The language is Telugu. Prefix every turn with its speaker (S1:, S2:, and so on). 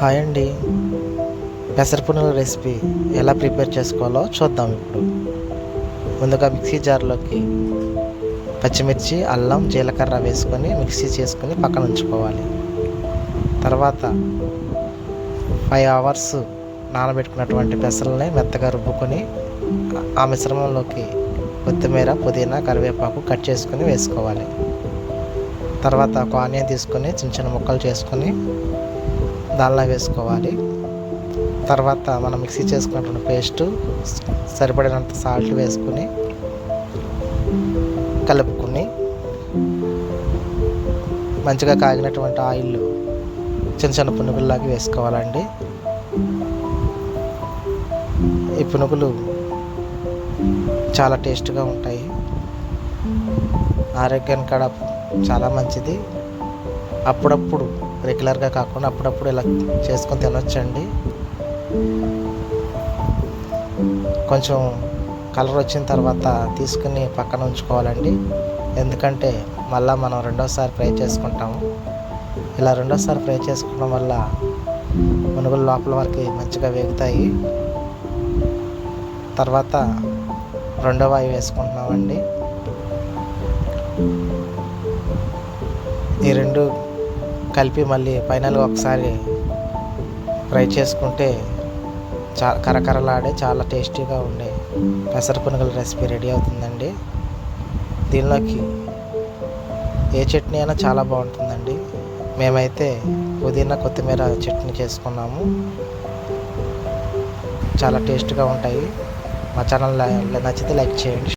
S1: హాయ్ అండి. పెసరపునుల రెసిపీ ఎలా ప్రిపేర్ చేసుకోవాలో చూద్దాం ఇప్పుడు. ముందుగా మిక్సీ జార్లోకి పచ్చిమిర్చి అల్లం జీలకర్ర వేసుకొని మిక్సీ చేసుకొని పక్కన ఉంచుకోవాలి. తర్వాత ఫైవ్ అవర్స్ నానబెట్టుకున్నటువంటి పెసరల్ని మెత్తగా రుబ్బుకొని ఆ మిశ్రమంలోకి కొత్తిమీర పుదీనా కరివేపాకు కట్ చేసుకొని వేసుకోవాలి. తర్వాత ఒక ఆనియన్ తీసుకొని చిన్న చిన్న ముక్కలు చేసుకొని దానిలా వేసుకోవాలి. తర్వాత మనం మిక్సీ చేసుకున్నటువంటి పేస్టు సరిపడినంత సాల్ట్ వేసుకుని కలుపుకుని మంచిగా కాగినటువంటి ఆయిల్ చిన్న చిన్న పునుగుల్లాగా వేసుకోవాలండి. ఈ పునుగులు చాలా టేస్ట్గా ఉంటాయి. ఆరోగ్యానికి కూడా చాలా మంచిది. అప్పుడప్పుడు రెగ్యులర్గా కాకుండా అప్పుడప్పుడు ఇలా చేసుకొని తినొచ్చండి. కొంచెం కలర్ వచ్చిన తర్వాత తీసుకుని పక్కన ఉంచుకోవాలండి. ఎందుకంటే మళ్ళీ మనం రెండోసారి ఫ్రై చేసుకుంటాము. ఇలా రెండోసారి ఫ్రై చేసుకోవడం వల్ల మునుగులు లోపల వరకు మంచిగా వేగుతాయి. తర్వాత రెండో వాయి వేసుకుంటున్నామండి. ఈ రెండు కలిపి మళ్ళీ ఫైనల్గా ఒకసారి ఫ్రై చేసుకుంటే చా కరకరలాడే చాలా టేస్టీగా ఉండే పెసర పునుగుల రెసిపీ రెడీ అవుతుందండి. దీనిలోకి ఏ చట్నీ అయినా చాలా బాగుంటుందండి. మేమైతే పుదీనా కొత్తిమీర చట్నీ చేసుకున్నాము. చాలా టేస్ట్గా ఉంటాయి. మా ఛానల్ నచ్చితే లైక్ చేయండి.